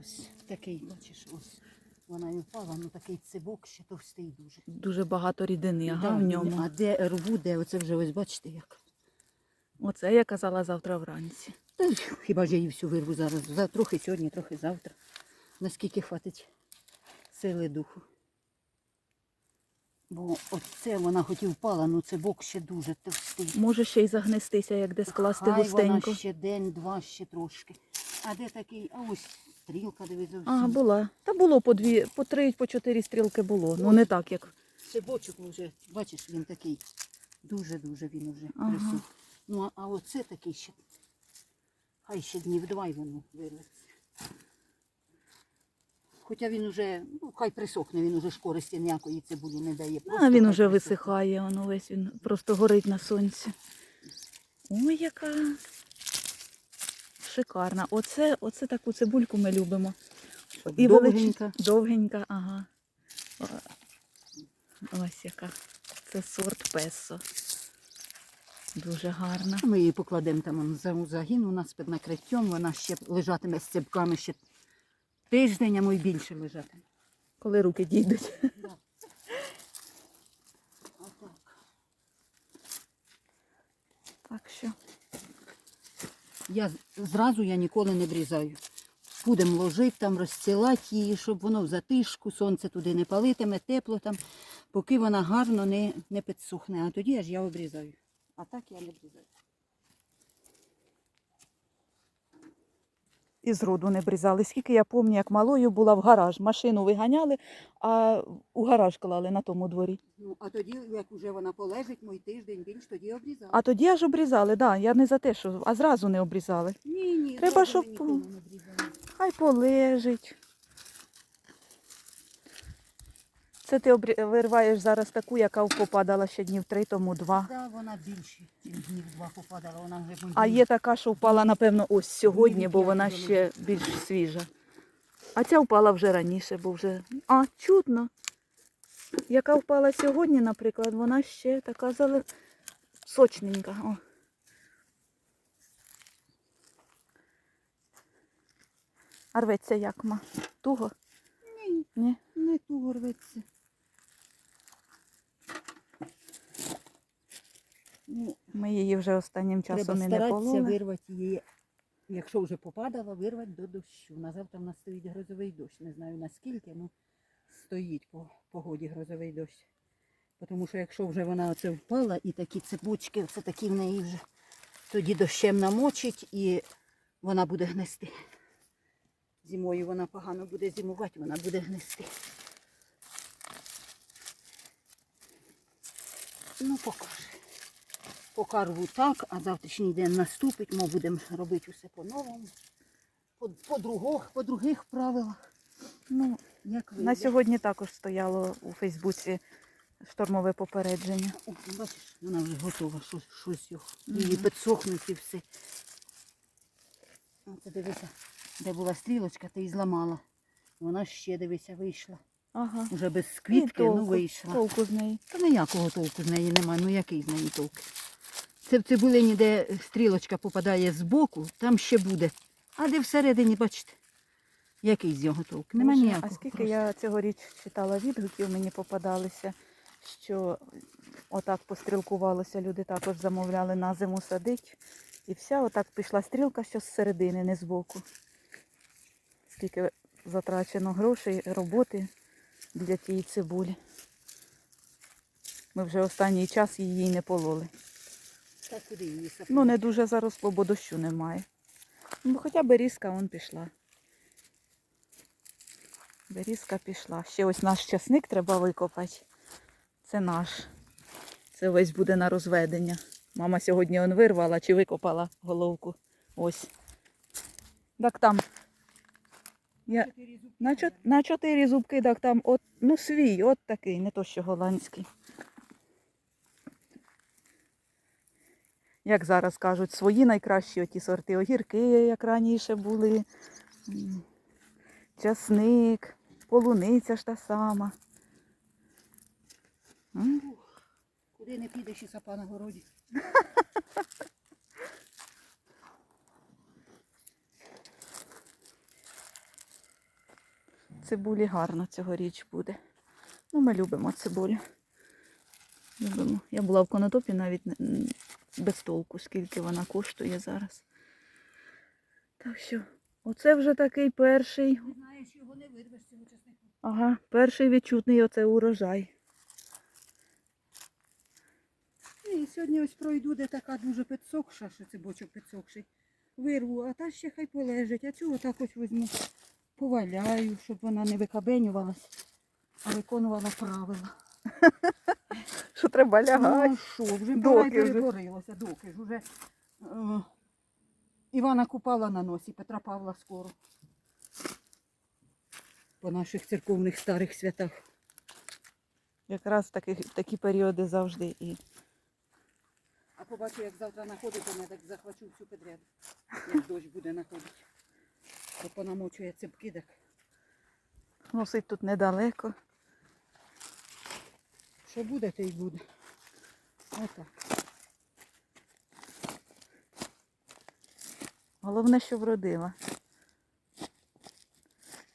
Ось такий, бачиш, ось вона і впала, ну такий цибок ще товстий дуже. Дуже багато рідини, ага, в ньому. А де рву, де оце вже ось бачите як. Оце я казала завтра вранці. Та хіба ж я її всю вирву зараз. За, трохи сьогодні, трохи завтра. Наскільки хватить сили духу. Бо оце вона хоч і впала, ну цибок ще дуже товстий. Може ще й загнестися, як десь класти Хай густенько. вона ще день-два, ще трошки. А де такий, а ось стрілка, диви зовсім. Ага, була. Та було по дві, по три, по чотири стрілки було. Ну не так, як. Цибочок вже, бачиш, він такий. Дуже-дуже він вже Ага. присох. Ну, а, а оце такий ще. Хай ще днів два й воно вирветься. Хоча він уже, ну, хай присохне, він уже ж користі ніякої цибулі не дає. Просто А він уже висихає, воно весь він просто горить на сонці. Ой, яка шикарна. Оце, оце таку цибульку ми любимо. І довгенька. велич- Довгенька, ага. Ось яка. Це сорт песо. Дуже гарна. Ми її покладемо там за загін у нас під накриттям, вона ще лежатиме з цибками ще тиждень, а й більше лежатиме. Коли руки дійдуть. Да. Так що. Я зразу я ніколи не врізаю. Будемо ложити там, розстилати її, щоб воно в затишку, сонце туди не палитиме, тепло там, поки вона гарно не, не підсухне. А тоді аж я обрізаю. А так я не обрізаю. І зроду не брізали. Скільки я пам'ятаю, як малою була в гараж. Машину виганяли, а у гараж клали на тому дворі. Ну, а тоді, як вже вона полежить, мій тиждень більш, тоді обрізали. А тоді аж обрізали, да. Я не за те, що а зразу не обрізали. Ні, ні, Треба, щоб не. Хай полежить. Це ти вирваєш зараз таку, яка попадала ще днів три тому два. Да, вона більше, ніж днів два попадала, вона вже А є така, що впала, напевно, ось сьогодні, бо вона ще більш свіжа. А ця впала вже раніше, бо вже. А, чудно. Яка впала сьогодні, наприклад, вона ще така зале... сочненька. О. А рветься як ма? Туго? Ні, Ні? не туго рветься. Ну, Ми її вже останнім Треба часом і не старатися пололи. вирвати її, якщо вже попадала, вирвати до дощу. На завтра в нас стоїть грозовий дощ. Не знаю наскільки, ну стоїть по погоді грозовий дощ. Тому що якщо вже вона оце впала і такі цепочки, це такі в неї вже, тоді дощем намочить і вона буде гнести. Зимою вона погано буде зимувати, вона буде гнести. Ну, покаже. Поки рву так, а завтрашній день наступить, ми будемо робити усе по-новому. По, по, по других правилах. Ну, Як на сьогодні також стояло у Фейсбуці штормове попередження. О, бачиш, вона вже готова, щось, щось його. Її підсохнуть і все. Оце дивися, де була стрілочка, ти її зламала. Вона ще, дивися, вийшла. Ага. Уже без квітки, ну вийшла. толку з неї. Та ніякого толку з неї немає. Ну який з неї толк? Це в цибулині, де стрілочка попадає збоку, там ще буде. А де всередині, бачите, який з його толк? Нема Боже, ніякого. А скільки просто. я цьогоріч читала відгуків, мені попадалися, що отак пострілкувалося, люди також замовляли на зиму садить. І вся отак пішла стрілка, що з середини, не з боку. Скільки затрачено грошей, роботи для тієї цибулі. Ми вже останній час її не пололи. Та куди її сапнути? Ну, не дуже заросло, бо дощу немає. Ну, хоча берізка вон пішла. Берізка пішла. Ще ось наш часник треба викопати. Це наш. Це весь буде на розведення. Мама сьогодні он вирвала чи викопала головку. Ось. Так там. Я... На чотири зубки, так там, от, ну свій, от такий, не то що голландський. Як зараз кажуть, свої найкращі оті сорти огірки, як раніше були. Часник, полуниця ж та сама. Куди не підеш і сапа на городі. цибулі гарно цьогоріч буде. Ну, ми любимо цибулю. Любимо. Я була в конотопі навіть без толку, скільки вона коштує зараз. Так що, оце вже такий перший. Ти знаєш, його не вирвеш цього часнику. Ага, перший відчутний оце урожай. І сьогодні ось пройду, де така дуже підсохша, що це бочок підсохший. Вирву, а та ще хай полежить. А цього так ось візьму, поваляю, щоб вона не викабенювалась, а виконувала правила. Що треба Ну, лягати. а що, вже Доки вже. перетворилося, доки ж уже. Е, Івана купала на носі, Петра Павла скоро. По наших церковних старих святах. Якраз такі, такі періоди завжди і. А побачу, як завтра находити, я так захвачу всю підряд. Як дощ буде находити. То понамочує цепки, так Носить тут недалеко. Що буде, те й буде. Отак. Головне, що вродила.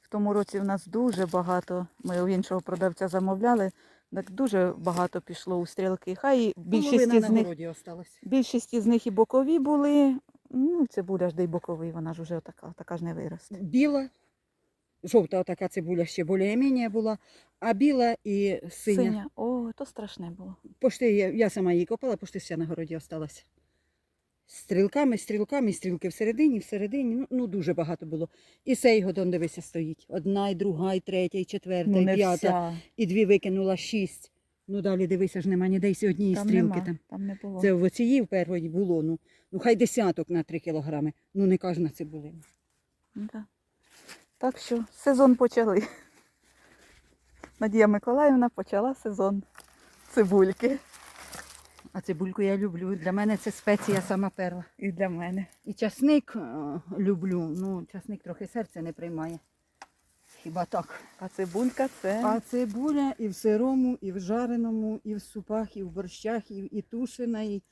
В тому році в нас дуже багато, ми у іншого продавця замовляли, так дуже багато пішло у стрілки. Хай більшість із них, більшість із них і бокові були. Ну, цибуля ж де й боковий, вона ж уже така, така ж не виросте. Біла, жовта така цибуля ще більш-менш була, а біла і синя. Синя. О, то страшне було. Пошти, я, я сама її копала, пошти вся на городі осталася. Стрілками, стрілками, стрілки всередині, всередині, ну, ну дуже багато було. І сей годон, дивися, стоїть. Одна, і друга, і третя, і четверта, Ну, і п'ята, вся. і дві викинула шість. Ну далі дивися ж нема ніде й однієї Там стрілки нема, там. там не було. Це в оцієї в першої було, ну, ну хай десяток на три кілограми. Ну не кожна цибулина. Да. Так що сезон почали. Надія Миколаївна почала сезон цибульки. А цибульку я люблю. Для мене це спеція сама перша. І для мене. І часник е, люблю. Ну, часник трохи серце не приймає. Хіба так? А цибулька це А цибуля і в сирому, і в жареному, і в супах, і в борщах, і, і тушена, і,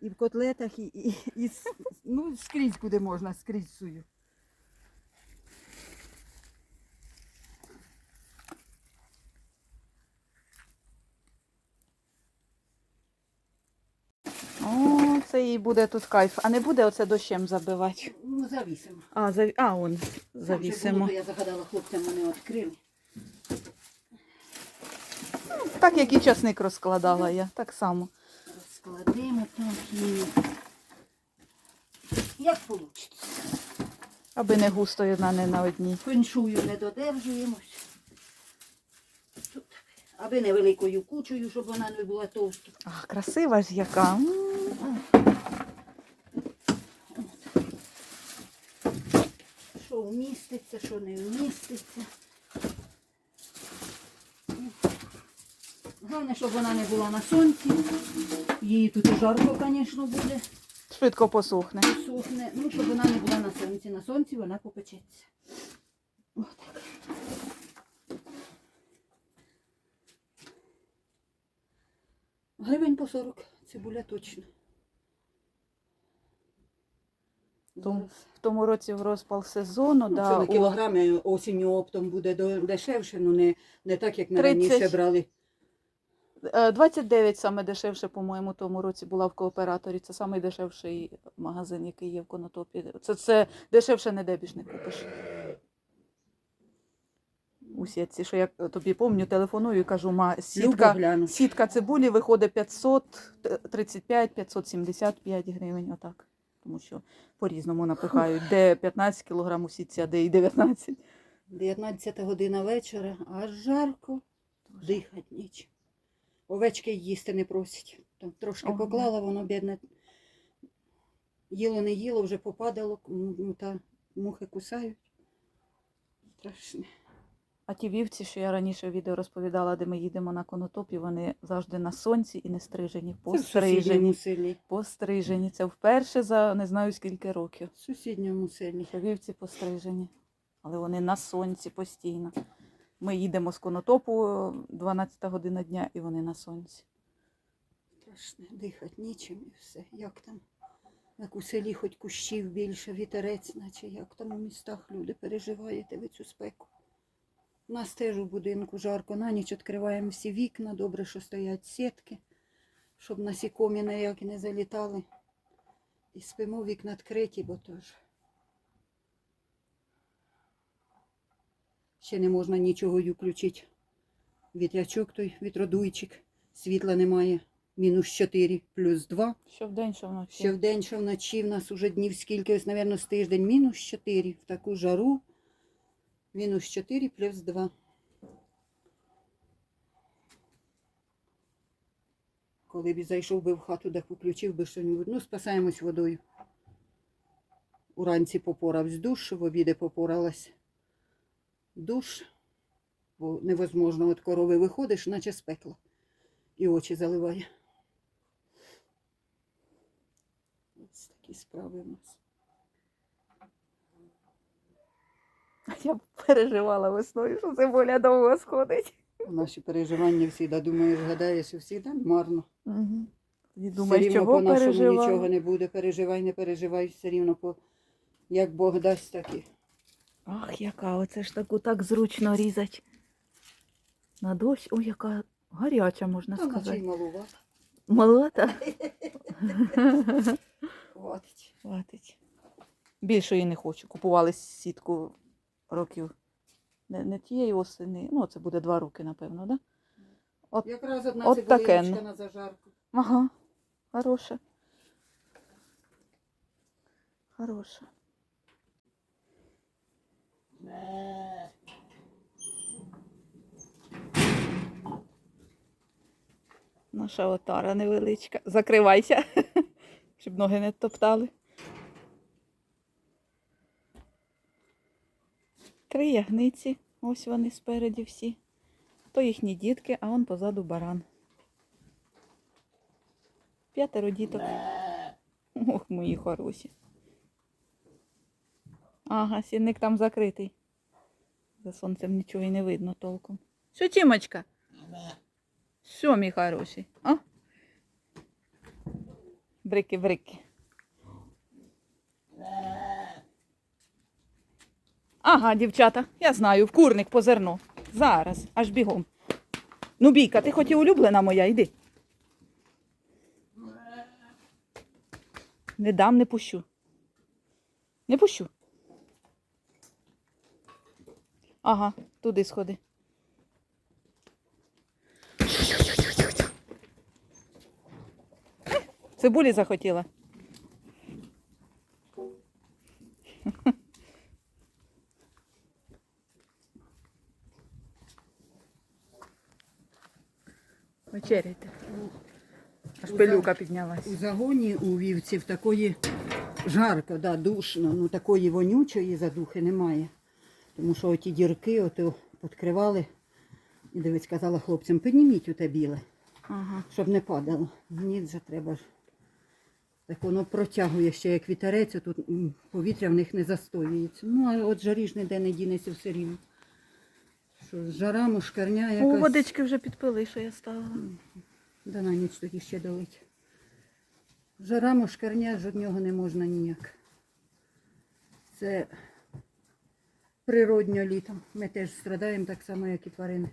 і в котлетах, і, і, і ну, скрізь куди можна, скрізь сую. Це їй буде тут кайф. А не буде оце дощем забивати. Ну, завісимо. А, зав... а он Там завісимо. було, то я загадала хлопцям, вони відкрили. Так як і часник розкладала я, так само. Розкладемо так і як вийде. Аби не густо одна не на одній. Феншую не додержуємось. Аби не великою кучею, щоб вона не була товста. А, красива ж яка. Що вміститься, що не вміститься. Головне, щоб вона не була на сонці. Її тут і жарко, звісно, буде. Швидко посохне. Сухне. Ну, щоб вона не була на сонці. На сонці вона попечеться. Отак. Гривень по 40. Цибуля точно. Тому- В тому році в розпал сезону, Ну, да, це на у- кілограми осінню оптом буде дешевше, ну не, не так, як ми 30. раніше брали. Е, 29 саме дешевше, по-моєму, в тому році була в кооператорі. Це найдешевший магазин, який є в Конотопі. Це, це дешевше не дебіж не купиш. У сітці, що я тобі пам'ятаю, телефоную і кажу, ма, сітка, сітка цибулі виходить 535-575 гривень, отак. Тому що по-різному напихають, де 15 кг у сітці, а де і 19. 19 година вечора, аж жарко, дихати нічим. Овечки їсти не просять. Там трошки Ага. поклала, воно бідне. Їло не їло, вже попадало, ну, та мухи кусають. Страшне. А ті вівці, що я раніше в відео розповідала, де ми їдемо на конотопі, вони завжди на сонці і не стрижені. Це в Пострижені. сусідньому селі. Пострижені. Це вперше за не знаю скільки років. В сусідньому селі. Що вівці пострижені. Але вони на сонці постійно. Ми їдемо з конотопу 12 година дня, і вони на сонці. Страшне, дихати нічим і все. Як там? Як у селі хоч кущів більше, вітерець, наче як там у містах люди переживаєте ви цю спеку. У нас теж у будинку жарко. На ніч відкриваємо всі вікна. Добре, що стоять сітки, щоб насікомі ніякі не залітали. І спимо вікна відкриті, бо теж. Ще не можна нічого й включити. Вітрячок той, вітродуйчик. Світла немає. Мінус 4, плюс 2. Що вдень, що вночі. Що вдень, що вночі в нас уже днів скільки, ось, мабуть, з тиждень мінус 4. В таку жару. Мінус 4 плюс 2. Коли б зайшов би в хату, так включив би щось. Ну, спасаємось водою. Уранці попоравсь душ, в обіди попоралась душ. Бо невозможно, от корови виходиш, наче з пекла. І очі заливає. Ось такі справи у нас. Я переживала весною, що цибуля довго сходить. Наші переживання завжди, думаєш, гадаєш, і завжди марно. Угу. Тоді Все рівно по-нашому нічого не буде. Переживай, не переживай, все рівно по... як Бог дасть, так і. Ах, яка, оце ж таку так зручно різать. На дощ, ой, яка гаряча, можна Та наче й сказати. малувато. Молота. Хватить. Хватить. Більше її не хочу. Купували сітку років. Не, не тієї осени. Ну, це буде два роки, напевно, да? От- Якраз одна от таке, на зажарку. Ага. Хороша. Хороша. Наша отара невеличка. Закривайся, щоб ноги не топтали. Три ягниці. Ось вони спереді всі. То їхні дітки, а он позаду баран. П'ятеро діток. Ох, мої хороші. Ага, сінник там закритий. За сонцем нічого і не видно толком. Що, Тімочка? Що, мій хороший? Брики-брики. Ага, дівчата, я знаю, в курник по зерно. Зараз, аж бігом. Ну, бійка, ти хоч і улюблена моя, йди. Не дам, не пущу. Не пущу. Ага, туди сходи. Цибулі захотіла. Вечеряйте. Аж пилюка піднялась. У загоні у вівців такої жарко, да, душно, ну такої вонючої задухи немає. Тому що оті дірки ото відкривали. І дивись, казала хлопцям, підніміть у те біле, Ага. щоб не падало. Ні, вже треба ж. Так воно протягує ще як вітерець, тут повітря в них не застоюється. Ну, а от жарі ж ніде не дінеться все рівно. Що жара, мушкарня У якась. водички вже підпили, що я ставила. Да на ніч тоді ще долить. Жара мошкарня, ж від не можна ніяк. Це природньо літом. Ми теж страдаємо так само, як і тварини.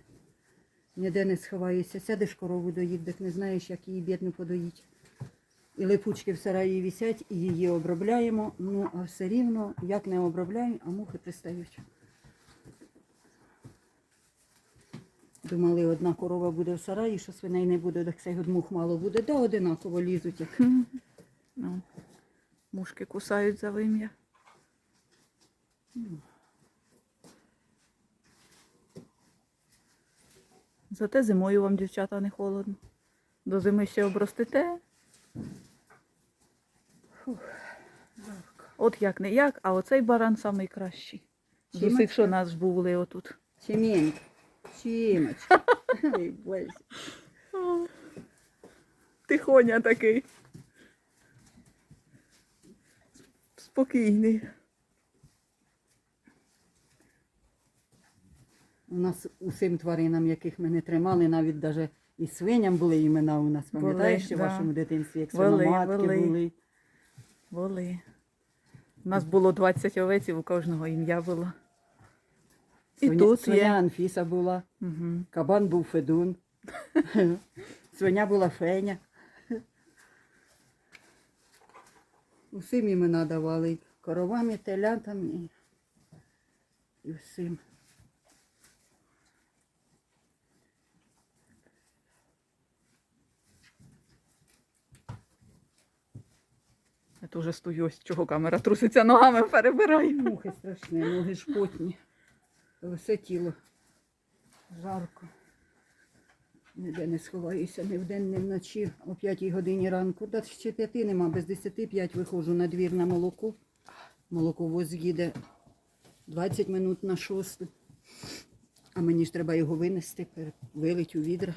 Ніде не сховаєшся. Сядеш корову доїть, так не знаєш, як її бідно подоїть. І липучки в сараї висять, і її обробляємо. Ну, а все рівно, як не обробляємо, а мухи пристають. Думали, одна корова буде в сараї, що свиней не буде, так цей мух мало буде. Да, одинаково лізуть, як Ну, мушки кусають за вим'я. Зате зимою вам, дівчата, не холодно. До зими ще обростете. Фух. От як не як, а оцей баран найкращий. З усіх, що нас були отут. Чимінь. Чимочка. Ой, Боже. Тихоня такий. Спокійний. У нас усім тваринам, яких ми не тримали, навіть даже і свиням були імена у нас. Пам'ятаєш, що в да. вашому дитинстві, як Були, свиноматки були. були. Воли. У нас було 20 овець, і у кожного ім'я було. І Свиня, тут свиня є. Анфіса була, Угу. кабан був Федун, свиня була Феня. Усім імена давали. Коровам, і телятам і, і всім. Я теж стою, ось чого камера труситься ногами, перебираю. Мухи страшні, ноги ж потні. Все тіло жарко. Ніде не сховаюся, ні вдень, ні вночі. О п'ятій годині ранку. Да ще п'яти нема, без десяти п'ять виходжу на двір на молоко. Молоковоз їде 20 минут на шосту. А мені ж треба його винести, вилить у відра.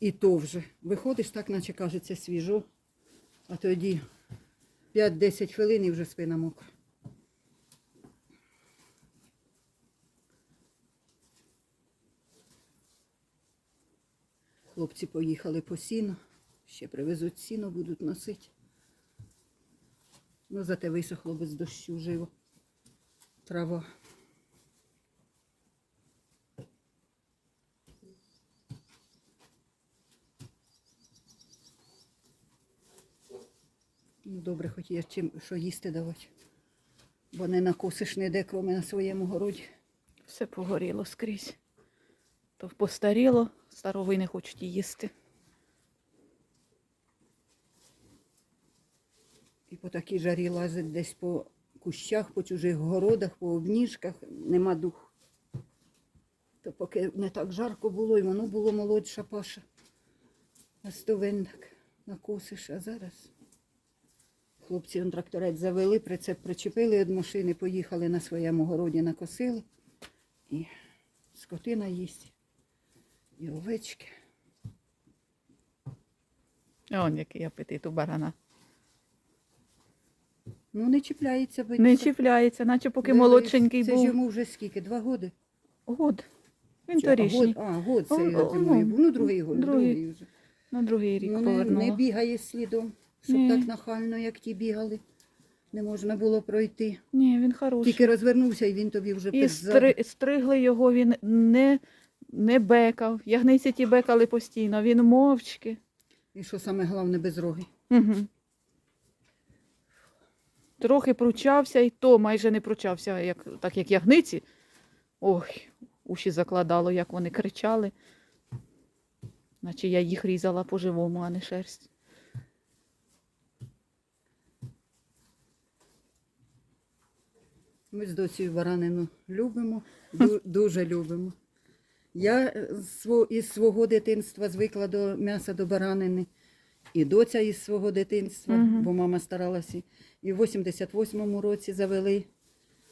І то вже. Виходиш так, наче кажеться, свіжо, а тоді 5-10 хвилин і вже спина мокра. Хлопці поїхали по сіно, ще привезуть сіно, будуть носити. Ну, зате висохло без дощу живо. Трава. Ну, добре, хоч є чим що їсти давати. Бо не накосиш ніде, кроме на своєму городі. Все погоріло скрізь. То постаріло, старовий не хочуть їсти. І по такій жарі лазить десь по кущах, по чужих городах, по обніжках, нема духу. То поки не так жарко було, і воно було молодша паша. А стовень так накосиш, а зараз. Хлопці он тракторець завели, прицеп причепили від машини, поїхали на своєму городі, накосили. І скотина їсть, і овечки. Он який апетит у барана. Ну, не чіпляється, бо Не чіпляється, наче поки Дивись, молодшенький Це ж був. йому вже скільки? Два годи? Год. Він Чи- а, год, а, год це О, я о, зимою ну, був. Ну, другий год, другий. другий вже. На другий рік Ну, не, не бігає слідом, щоб Ні. так нахально, як ті бігали. Не можна було пройти. Ні, він хороший. Тільки розвернувся, і він тобі вже І стри... стригли його, він не, не бекав. Ягниці ті бекали постійно, він мовчки. І що саме головне, без роги. Угу. Трохи пручався, і то майже не пручався, як, так як ягниці. Ой, уші закладало, як вони кричали. Наче я їх різала по-живому, а не шерсть. Ми з доцею баранину любимо, дуже любимо. Я е, із свого дитинства звикла до м'яса до баранини. І доця із свого дитинства, Мгм. бо мама старалася. І в 88-му році завели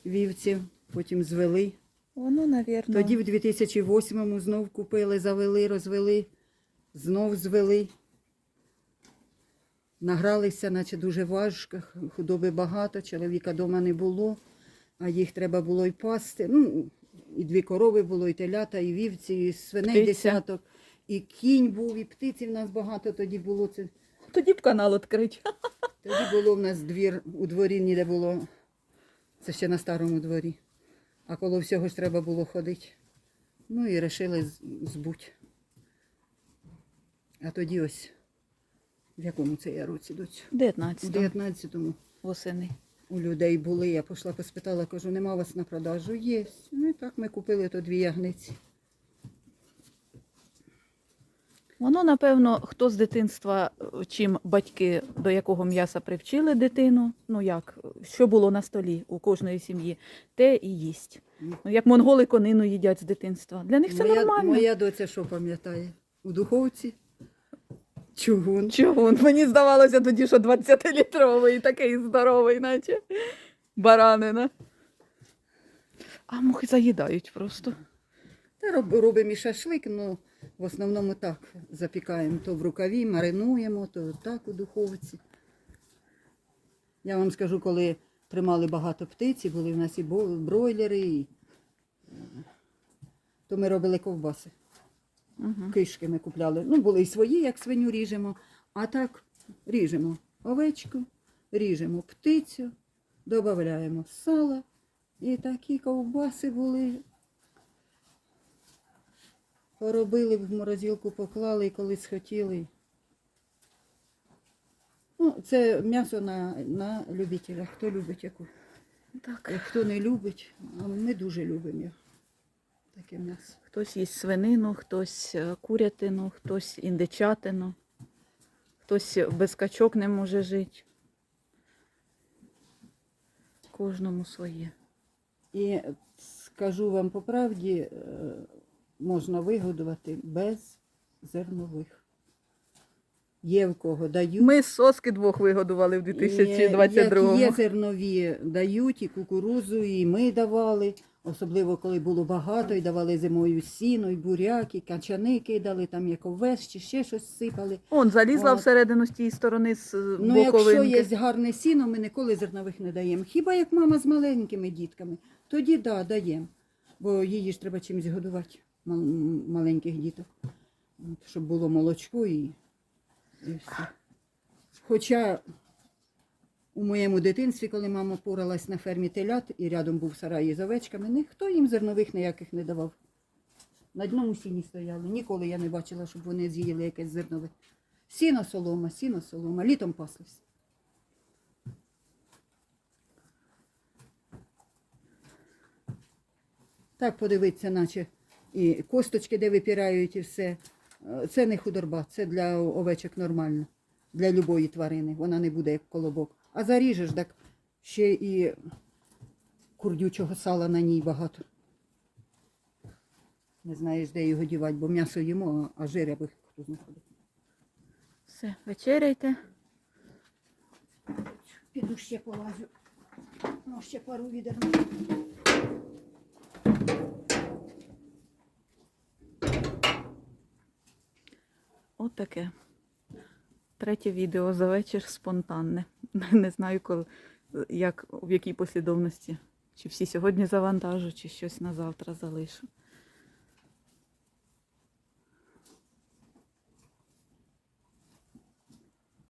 вівців, потім звели. Воно, навірно. Тоді в 2008-му знов купили, завели, розвели, знов звели. Награлися, наче дуже важко, худоби багато, чоловіка вдома не було, а їх треба було й пасти. Ну, і дві корови було, і телята, і вівці, і свиней Птиця. десяток, і кінь був, і птиці в нас багато тоді було. Це Тоді б канал відкрити. тоді було в нас двір у дворі, ніде було. Це ще на старому дворі. А коло всього ж треба було ходити. Ну і вирішили збуть. А тоді ось, в якому це я році доцю? У 19 19-му восени. У людей були. Я пішла поспитала, кажу, нема у вас на продажу? Є. Ну і так ми купили то дві ягниці. Воно, напевно, хто з дитинства, е, чим батьки до якого м'яса привчили дитину, ну як, що було на столі у кожної сім'ї, те і їсть. Ну. Ну, як монголи конину їдять з дитинства. Для них це моя, нормально. моя доця що пам'ятає? У духовці чугун. Чого? Мені здавалося тоді, що 20-літровий, такий здоровий, наче баранина. А мухи заїдають просто. Та роб, робимо і шашлик, ну в основному так запікаємо. То в рукаві, маринуємо, то так у духовці. Я вам скажу, коли тримали багато птиці, були в нас і бройлери, і... е, то ми робили ковбаси. Угу. Кишки ми купляли. Ну, були і свої, як свиню ріжемо, а так ріжемо овечку, ріжемо птицю, додаємо сала І такі ковбаси були. Поробили в морозилку, поклали, коли схотіли. Ну, це м'ясо на, на любителя. Хто любить яку. Так. Хто не любить, а ми дуже любимо. Таке м'ясо. Хтось їсть свинину, хтось е, курятину, хтось індичатину, хтось без качок не може жити. Кожному своє. І скажу вам по правді, е, можна вигодувати без зернових. Є в кого дають. Ми соски двох вигодували в І Як є 2022-му. зернові дають, і кукурузу, і ми давали, особливо коли було багато, і давали зимою сіно, і буряк, і качани кидали, там як овес, чи ще щось сипали. Он залізла От. всередину з тієї сторони з Ну, якщо є гарне сіно, ми ніколи зернових не даємо. Хіба як мама з маленькими дітками, тоді да, даємо. Бо її ж треба чимось годувати, мал- маленьких діток. Щоб було молочко і, і все. Хоча у моєму дитинстві, коли мама поралась на фермі телят і рядом був сарай із овечками, ніхто їм зернових ніяких не давав. На одному сіні стояли. Ніколи я не бачила, щоб вони з'їли якесь зернове. Сіно солома, сіно солома, літом паслись. Так подивитися, наче і косточки, де випирають, і все. Це не худорба, це для овечок нормально. Для любої тварини. Вона не буде як колобок. А заріжеш, так ще і курдючого сала на ній багато. Не знаєш, де його дівати, бо м'ясо їмо, а жир аби хто знаходить. Все, вечеряйте. Піду ще полазю. Ну, ще пару відер. От таке. Третє відео за вечір спонтанне. Не знаю, коли, як, в якій послідовності. Чи всі сьогодні завантажу, чи щось на завтра залишу.